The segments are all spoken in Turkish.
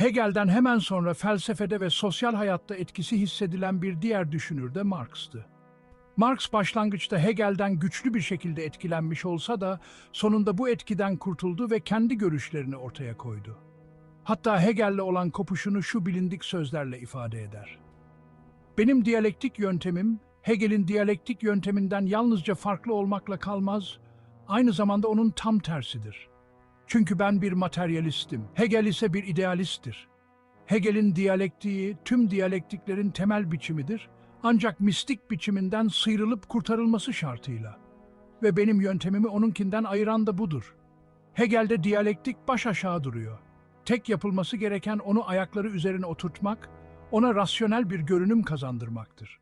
Hegel'den hemen sonra felsefede ve sosyal hayatta etkisi hissedilen bir diğer düşünür de Marx'tı. Marx başlangıçta Hegel'den güçlü bir şekilde etkilenmiş olsa da sonunda bu etkiden kurtuldu ve kendi görüşlerini ortaya koydu. Hatta Hegel'le olan kopuşunu şu bilindik sözlerle ifade eder. Benim diyalektik yöntemim, Hegel'in diyalektik yönteminden yalnızca farklı olmakla kalmaz, aynı zamanda onun tam tersidir. Çünkü ben bir materyalistim, Hegel ise bir idealisttir. Hegel'in diyalektiği tüm diyalektiklerin temel biçimidir, ancak mistik biçiminden sıyrılıp kurtarılması şartıyla. Ve benim yöntemimi onunkinden ayıran da budur. Hegel'de diyalektik baş aşağı duruyor. Tek yapılması gereken onu ayakları üzerine oturtmak, ona rasyonel bir görünüm kazandırmaktır.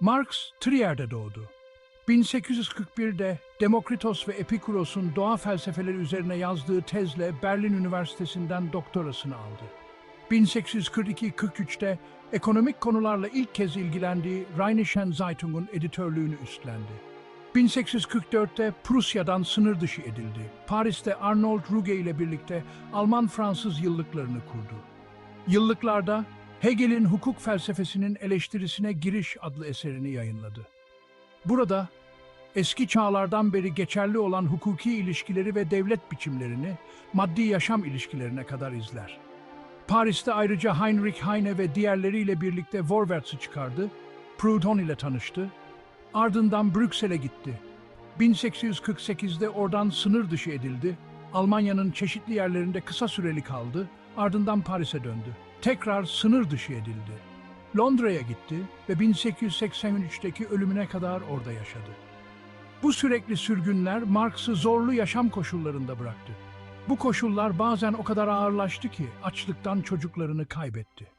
Marx, Trier'de doğdu. 1841'de Demokritos ve Epikuros'un doğa felsefeleri üzerine yazdığı tezle Berlin Üniversitesi'nden doktorasını aldı. 1842-43'te ekonomik konularla ilk kez ilgilendiği Rheinischen Zeitung'un editörlüğünü üstlendi. 1844'te Prusya'dan sınır dışı edildi. Paris'te Arnold Ruge ile birlikte Alman-Fransız yıllıklarını kurdu. Yıllıklarda Hegel'in hukuk felsefesinin eleştirisine giriş adlı eserini yayınladı. Burada eski çağlardan beri geçerli olan hukuki ilişkileri ve devlet biçimlerini maddi yaşam ilişkilerine kadar izler. Paris'te ayrıca Heinrich Heine ve diğerleriyle birlikte Vorwärts'ı çıkardı, Proudhon ile tanıştı, ardından Brüksel'e gitti. 1848'de oradan sınır dışı edildi, Almanya'nın çeşitli yerlerinde kısa süreli kaldı, ardından Paris'e döndü. Tekrar sınır dışı edildi. Londra'ya gitti ve 1883'teki ölümüne kadar orada yaşadı. Bu sürekli sürgünler Marx'ı zorlu yaşam koşullarında bıraktı. Bu koşullar bazen o kadar ağırlaştı ki açlıktan çocuklarını kaybetti.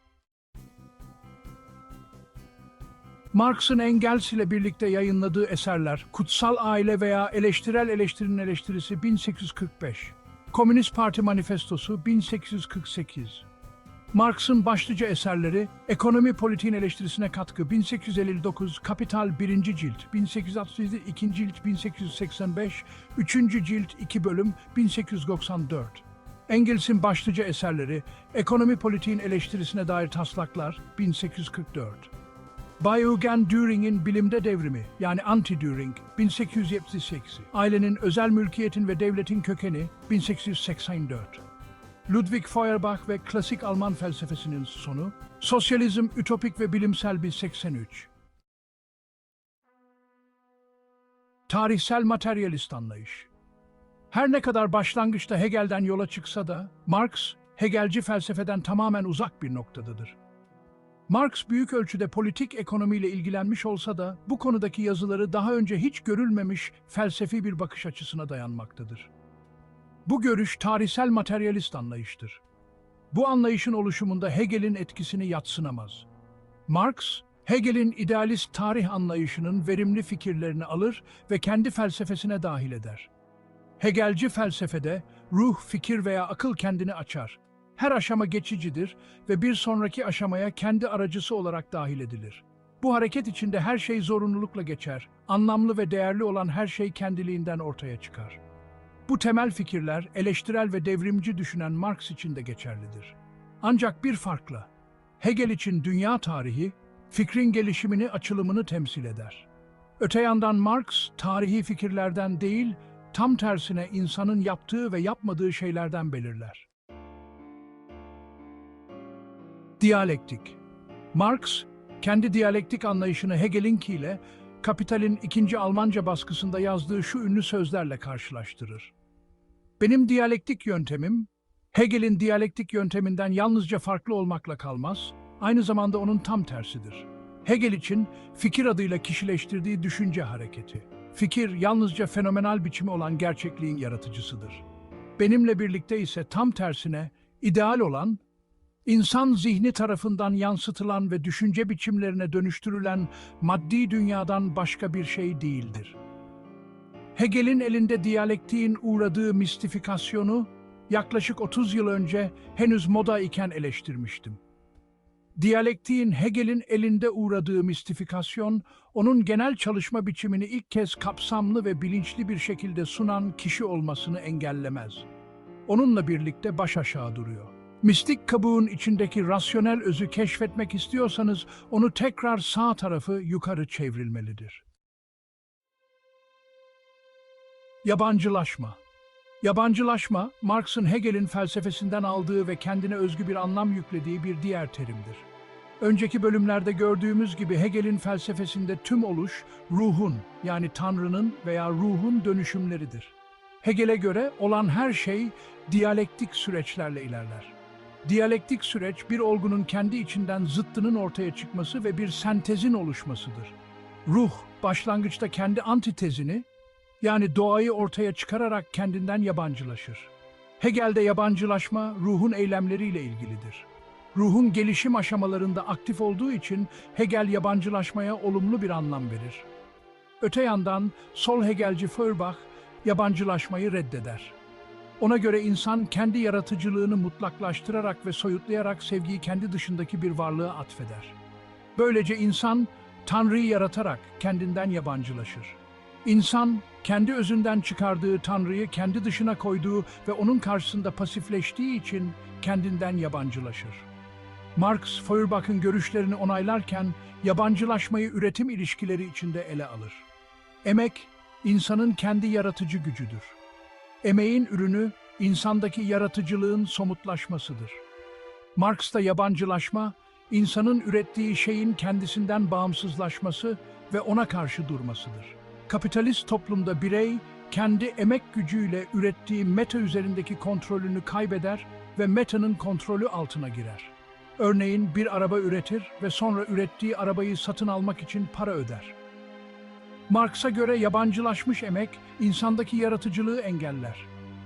Marx'ın Engels ile birlikte yayınladığı eserler Kutsal Aile veya Eleştirel Eleştirinin Eleştirisi 1845, Komünist Parti Manifestosu 1848, Marx'ın başlıca eserleri Ekonomi Politiğin Eleştirisine Katkı 1859, Kapital 1. Cilt 1867, 2. Cilt 1885, 3. Cilt 2 bölüm 1894. Engels'in başlıca eserleri Ekonomi Politiğin Eleştirisine dair taslaklar 1844. Bay Eugen Düring'in Bilimde Devrimi yani Anti-Düring 1878. Ailenin özel mülkiyetin ve devletin kökeni 1884. Ludwig Feuerbach ve klasik Alman felsefesinin sonu, Sosyalizm, Ütopik ve Bilimsel bir 83. Tarihsel materyalist anlayış. Her ne kadar başlangıçta Hegel'den yola çıksa da, Marx, Hegelci felsefeden tamamen uzak bir noktadadır. Marx büyük ölçüde politik ekonomiyle ilgilenmiş olsa da, bu konudaki yazıları daha önce hiç görülmemiş felsefi bir bakış açısına dayanmaktadır. Bu görüş tarihsel materyalist anlayıştır. Bu anlayışın oluşumunda Hegel'in etkisini yatsınamaz. Marx, Hegel'in idealist tarih anlayışının verimli fikirlerini alır ve kendi felsefesine dahil eder. Hegelci felsefede ruh, fikir veya akıl kendini açar. Her aşama geçicidir ve bir sonraki aşamaya kendi aracısı olarak dahil edilir. Bu hareket içinde her şey zorunlulukla geçer. Anlamlı ve değerli olan her şey kendiliğinden ortaya çıkar. Bu temel fikirler eleştirel ve devrimci düşünen Marx için de geçerlidir. Ancak bir farkla, Hegel için dünya tarihi, fikrin gelişimini, açılımını temsil eder. Öte yandan Marx, tarihi fikirlerden değil, tam tersine insanın yaptığı ve yapmadığı şeylerden belirler. Diyalektik Marx, kendi diyalektik anlayışını Hegel'inkiyle, Kapital'in ikinci Almanca baskısında yazdığı şu ünlü sözlerle karşılaştırır. Benim diyalektik yöntemim, Hegel'in diyalektik yönteminden yalnızca farklı olmakla kalmaz, aynı zamanda onun tam tersidir. Hegel için fikir adıyla kişileştirdiği düşünce hareketi. Fikir yalnızca fenomenal biçimi olan gerçekliğin yaratıcısıdır. Benimle birlikte ise tam tersine ideal olan, insan zihni tarafından yansıtılan ve düşünce biçimlerine dönüştürülen maddi dünyadan başka bir şey değildir. Hegel'in elinde diyalektiğin uğradığı mistifikasyonu yaklaşık 30 yıl önce henüz moda iken eleştirmiştim. Diyalektiğin Hegel'in elinde uğradığı mistifikasyon, onun genel çalışma biçimini ilk kez kapsamlı ve bilinçli bir şekilde sunan kişi olmasını engellemez. onunla birlikte baş aşağı duruyor. Mistik kabuğun içindeki rasyonel özü keşfetmek istiyorsanız onu tekrar sağ tarafı yukarı çevrilmelidir. Yabancılaşma Yabancılaşma, Marx'ın Hegel'in felsefesinden aldığı ve kendine özgü bir anlam yüklediği bir diğer terimdir. Önceki bölümlerde gördüğümüz gibi Hegel'in felsefesinde tüm oluş, ruhun yani Tanrı'nın veya ruhun dönüşümleridir. Hegel'e göre olan her şey diyalektik süreçlerle ilerler. Diyalektik süreç bir olgunun kendi içinden zıttının ortaya çıkması ve bir sentezin oluşmasıdır. Ruh başlangıçta kendi antitezini yani doğayı ortaya çıkararak kendinden yabancılaşır. Hegel'de yabancılaşma ruhun eylemleriyle ilgilidir. Ruhun gelişim aşamalarında aktif olduğu için Hegel yabancılaşmaya olumlu bir anlam verir. Öte yandan sol Hegelci Feuerbach yabancılaşmayı reddeder. Ona göre insan kendi yaratıcılığını mutlaklaştırarak ve soyutlayarak sevgiyi kendi dışındaki bir varlığa atfeder. Böylece insan Tanrı'yı yaratarak kendinden yabancılaşır. İnsan kendi özünden çıkardığı Tanrı'yı kendi dışına koyduğu ve onun karşısında pasifleştiği için kendinden yabancılaşır. Marx, Feuerbach'ın görüşlerini onaylarken yabancılaşmayı üretim ilişkileri içinde ele alır. Emek, insanın kendi yaratıcı gücüdür. Emeğin ürünü, insandaki yaratıcılığın somutlaşmasıdır. Marx'ta yabancılaşma, insanın ürettiği şeyin kendisinden bağımsızlaşması ve ona karşı durmasıdır. Kapitalist toplumda birey, kendi emek gücüyle ürettiği meta üzerindeki kontrolünü kaybeder ve metanın kontrolü altına girer. Örneğin bir araba üretir ve sonra ürettiği arabayı satın almak için para öder. Marx'a göre yabancılaşmış emek, insandaki yaratıcılığı engeller.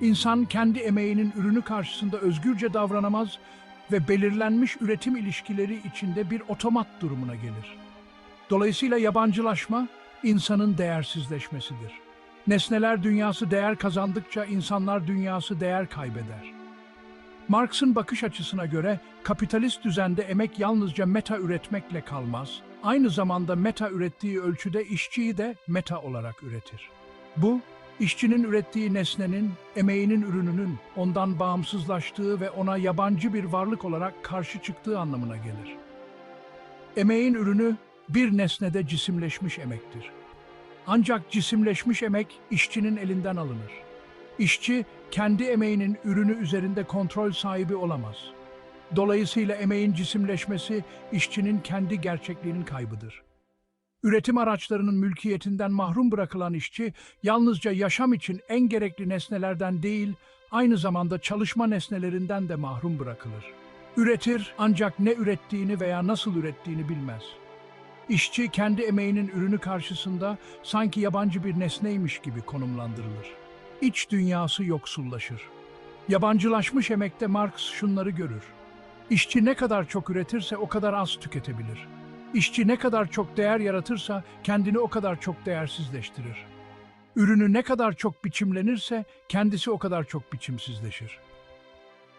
İnsan kendi emeğinin ürünü karşısında özgürce davranamaz ve belirlenmiş üretim ilişkileri içinde bir otomat durumuna gelir. Dolayısıyla yabancılaşma, insanın değersizleşmesidir. Nesneler dünyası değer kazandıkça insanlar dünyası değer kaybeder. Marx'ın bakış açısına göre kapitalist düzende emek yalnızca meta üretmekle kalmaz, aynı zamanda meta ürettiği ölçüde işçiyi de meta olarak üretir. Bu, işçinin ürettiği nesnenin, emeğinin ürününün ondan bağımsızlaştığı ve ona yabancı bir varlık olarak karşı çıktığı anlamına gelir. Emeğin ürünü bir nesnede cisimleşmiş emektir. Ancak cisimleşmiş emek işçinin elinden alınır. İşçi kendi emeğinin ürünü üzerinde kontrol sahibi olamaz. Dolayısıyla emeğin cisimleşmesi işçinin kendi gerçekliğinin kaybıdır. Üretim araçlarının mülkiyetinden mahrum bırakılan işçi yalnızca yaşam için en gerekli nesnelerden değil, aynı zamanda çalışma nesnelerinden de mahrum bırakılır. Üretir ancak ne ürettiğini veya nasıl ürettiğini bilmez. İşçi kendi emeğinin ürünü karşısında sanki yabancı bir nesneymiş gibi konumlandırılır. İç dünyası yoksullaşır. Yabancılaşmış emekte Marx şunları görür. İşçi ne kadar çok üretirse o kadar az tüketebilir. İşçi ne kadar çok değer yaratırsa kendini o kadar çok değersizleştirir. Ürünü ne kadar çok biçimlenirse kendisi o kadar çok biçimsizleşir.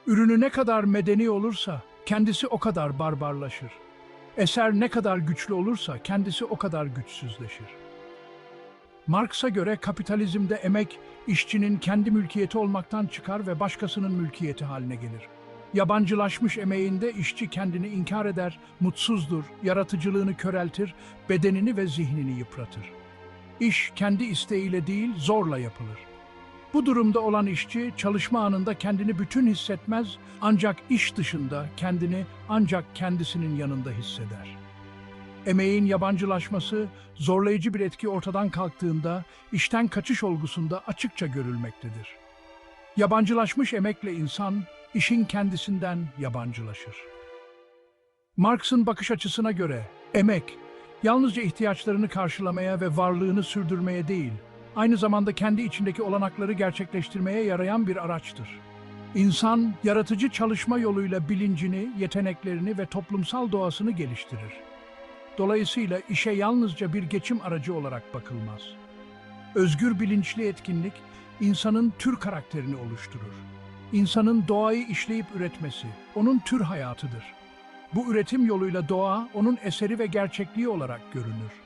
Ürünü ne kadar medeni olursa kendisi o kadar barbarlaşır. Eser ne kadar güçlü olursa kendisi o kadar güçsüzleşir. Marx'a göre kapitalizmde emek, işçinin kendi mülkiyeti olmaktan çıkar ve başkasının mülkiyeti haline gelir. Yabancılaşmış emeğinde işçi kendini inkar eder, mutsuzdur, yaratıcılığını köreltir, bedenini ve zihnini yıpratır. İş kendi isteğiyle değil, zorla yapılır. Bu durumda olan işçi çalışma anında kendini bütün hissetmez ancak iş dışında kendini ancak kendisinin yanında hisseder. Emeğin yabancılaşması zorlayıcı bir etki ortadan kalktığında işten kaçış olgusunda açıkça görülmektedir. Yabancılaşmış emekle insan işin kendisinden yabancılaşır. Marx'ın bakış açısına göre emek yalnızca ihtiyaçlarını karşılamaya ve varlığını sürdürmeye değil, aynı zamanda kendi içindeki olanakları gerçekleştirmeye yarayan bir araçtır. İnsan, yaratıcı çalışma yoluyla bilincini, yeteneklerini ve toplumsal doğasını geliştirir. Dolayısıyla işe yalnızca bir geçim aracı olarak bakılmaz. Özgür bilinçli etkinlik, insanın tür karakterini oluşturur. İnsanın doğayı işleyip üretmesi, onun tür hayatıdır. Bu üretim yoluyla doğa, onun eseri ve gerçekliği olarak görünür.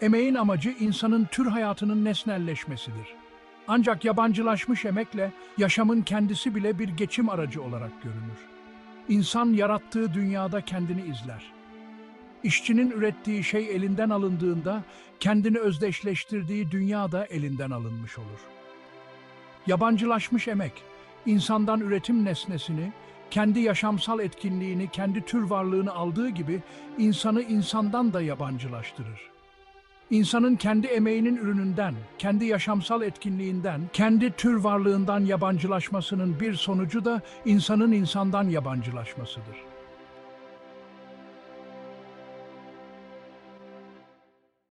Emeğin amacı insanın tür hayatının nesnelleşmesidir. Ancak yabancılaşmış emekle yaşamın kendisi bile bir geçim aracı olarak görünür. İnsan yarattığı dünyada kendini izler. İşçinin ürettiği şey elinden alındığında kendini özdeşleştirdiği dünya da elinden alınmış olur. Yabancılaşmış emek, insandan üretim nesnesini, kendi yaşamsal etkinliğini, kendi tür varlığını aldığı gibi insanı insandan da yabancılaştırır. İnsanın kendi emeğinin ürününden, kendi yaşamsal etkinliğinden, kendi tür varlığından yabancılaşmasının bir sonucu da insanın insandan yabancılaşmasıdır.